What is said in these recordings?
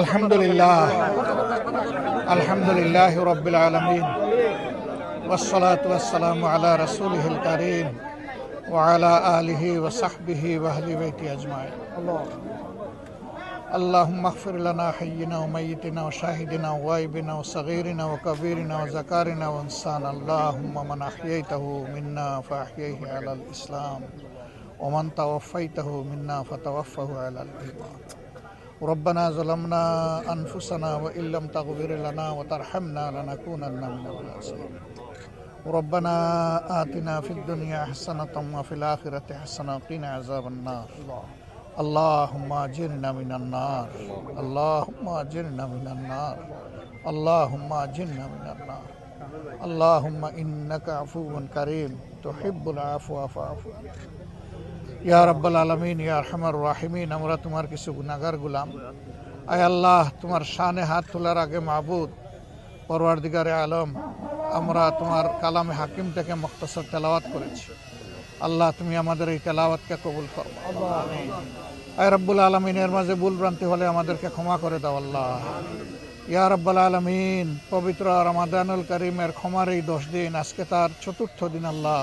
الحمد لله الحمد لله رب العالمين والصلاة والسلام على رسوله الكريم وعلى آله وصحبه وأهل بيته أجمعين. اللهم اغفر لنا حينا وميتنا وشاهدنا وغائبنا وصغيرنا وكبيرنا وذكارنا وانسانا. اللهم من أحييته منا فأحييه على الإسلام ومن توفيته منا فتوفه على الإيمان. ربنا ظلمنا أنفسنا وإن لم تغفر لنا وترحمنا لنكونن من الخاسرين. ربنا آتنا في الدنيا حسنة وفي الآخرة حسنة وقنا عذاب النار. اللهم اجرنا من النار. اللهم اجرنا من النار. اللهم اجرنا من النار. اللهم إنك عفو كريم. تحب العفو فاعف عنا। ইয়া রব্বাল আলমিন, ইয়া রহমার রাহিমিন, আমরা তোমার কিছু গুনাগার গুলাম। আয় আল্লাহ, তোমার শানে হাত তোলার আগে মাহবুদ, পরওয়ারদিগারে আলম, আমরা তোমার কালামে হাকিম থেকে মুক্তসর তেলাওয়াত করেছি। আল্লাহ, তুমি আমাদের এই তেলাওয়াতকে কবুল করো। আয় রব্বুল আলমিনের মাঝে ভুল ভ্রান্তি হলে আমাদেরকে ক্ষমা করে দাও আল্লাহ। ইয়া রব্বাল আলমিন, পবিত্র রমাদানুল করিমের ক্ষমার এই দশ দিন, আজকে তার চতুর্থ দিন আল্লাহ।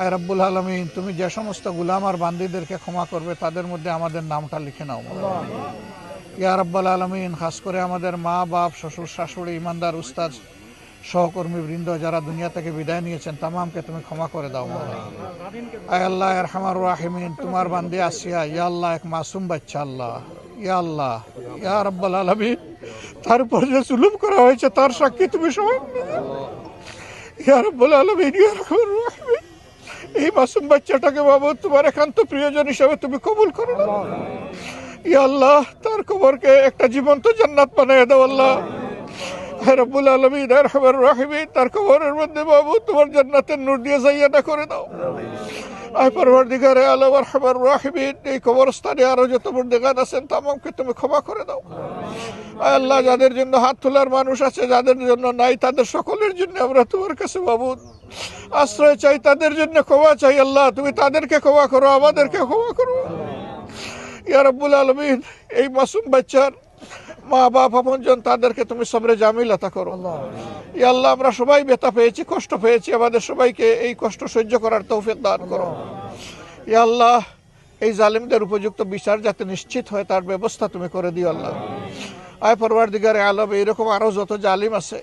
আয় রব্বুল আলমিন, তুমি যে সমস্ত গুলাম আর বান্দিদেরকে ক্ষমা করবে, তাদের মধ্যে আমাদের নামটা লিখে নাও। ইয়া রব্বাল আলমিন, খাস করে আমাদের মা, বাপ, শ্বশুর, শাশুড়ি, ইমানদার, উস্তাদ, সহকর্মী বৃন্দ যারা দুনিয়া থেকে বিদায় নিয়েছেন, তামামকে তুমি ক্ষমা করে দাও। আয় আল্লাহ রহমার রাহিমিন, তোমার বান্দি আসিয়া, ইয়া আল্লাহ, এক মাসুম বাচ্চা আল্লাহ, ইয়া আল্লাহ, ইয়া রব্বাল আলমিন, তার উপর যে জুলুম করা হয়েছে, তার সাক্ষী তুমি সবাই ইয়া রব্বাল আলমিন, ইয়া রাহিমিন এই মাসুম বাচ্চাটাকে বাবু, তোমার একান্ত প্রিয়জন হিসাবে তুমি কবুল করো। ইয়া আল্লাহ, তার কবরকে একটা জীবন্ত জান্নাত বানিয়ে দাও আল্লাহ রব্বুল আলমিন আর রাহিমিন তার কবরের মধ্যে বাবু, তোমার জান্নাতের নূর দিয়ে যাইয়াটা করে দাও আয় পরবর্তীকারে আলম রহমান রাহিমিন, এই কবরস্থানে আরও যত বর্দিগান আছেন, তামামকে তুমি ক্ষমা করে দাও। আয় আল্লাহ, যাদের জন্য হাত তোলার মানুষ আছে, যাদের জন্য নাই, তাদের সকলের জন্য আমরা তোমার কাছে বাবু আশ্রয় চাই, তাদের জন্য ক্ষমা চাই আল্লাহ, তুমি তাদেরকে ক্ষমা করো, আমাদেরকে ক্ষমা করো। ইয়া রব্বুল আলমিন, এই মাসুম বাচ্চার মা বাপ আপনজন তাদেরকে তুমি সবরে জামিলাতা করো। আল্লাহ। আমরা সবাই ব্যথা পেয়েছি কষ্ট পেয়েছি আমাদের সবাইকে এই কষ্ট সহ্য করার তৌফিক দান করো। ইয়া আল্লাহ এই জালিমদের উপযুক্ত বিচার যাতে নিশ্চিত হয় তার ব্যবস্থা তুমি করে দিও আল্লাহ। আয় পরবার দিগারে আলম এইরকম আরও যত জালিম আছে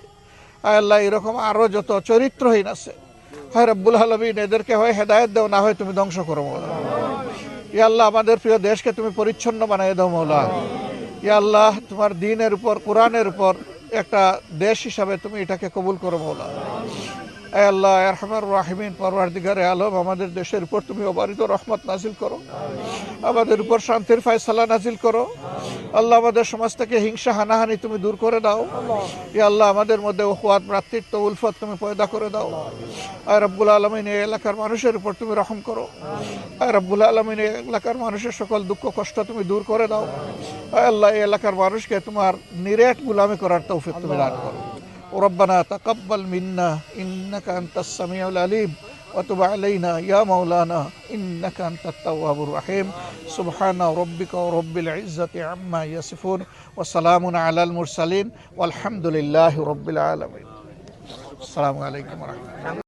আয় আল্লাহ এরকম আরও যত চরিত্রহীন আছে হয় রব্বুল আলমিন এদেরকে হয় হেদায়ত দেও না হয় তুমি ধ্বংস করো মৌলা। ইয়া আল্লাহ আমাদের প্রিয় দেশকে তুমি পরিচ্ছন্ন বানিয়ে দাও মৌলা। আল্লাহ তোমার দিনের উপর কোরআনের উপর একটা দেশ হিসাবে তুমি এটাকে কবুল করো মৌলা। আল্লাহ রহমান রাহিমিন, পরওয়ারদিগারে আলম, আমাদের দেশের উপর তুমি অবারিত রহমত নাজিল করো। আমাদের উপর শান্তির ফায়সালা নাজিল করো। আল্লাহ, আমাদের সমাজ থেকে হিংসা, হানাহানি তুমি দূর করে দাও। ইয়া আল্লাহ, আমাদের মধ্যে ওহুয়াত ভ্রাতৃত্ব, উলফত তুমি পয়দা করে দাও। আর রব্বুল আলমিন, এই এলাকার মানুষের উপর তুমি রহম করো। আর রব্বুল আলমিন, এই এলাকার মানুষের সকল দুঃখ, কষ্ট তুমি দূর করে দাও। আল্লাহ, এই এলাকার মানুষকে তোমার নিরেট গুলামি করার তৌফিক তুমি দান করো। ربنا تقبل منا إنك أنت السميع العليم وتب علينا يا مولانا إنك أنت التواب الرحيم. سبحان ربك ورب العزة عما يصفون وسلام على المرسلين والحمد لله رب العالمين. السلام عليكم ورحمة الله.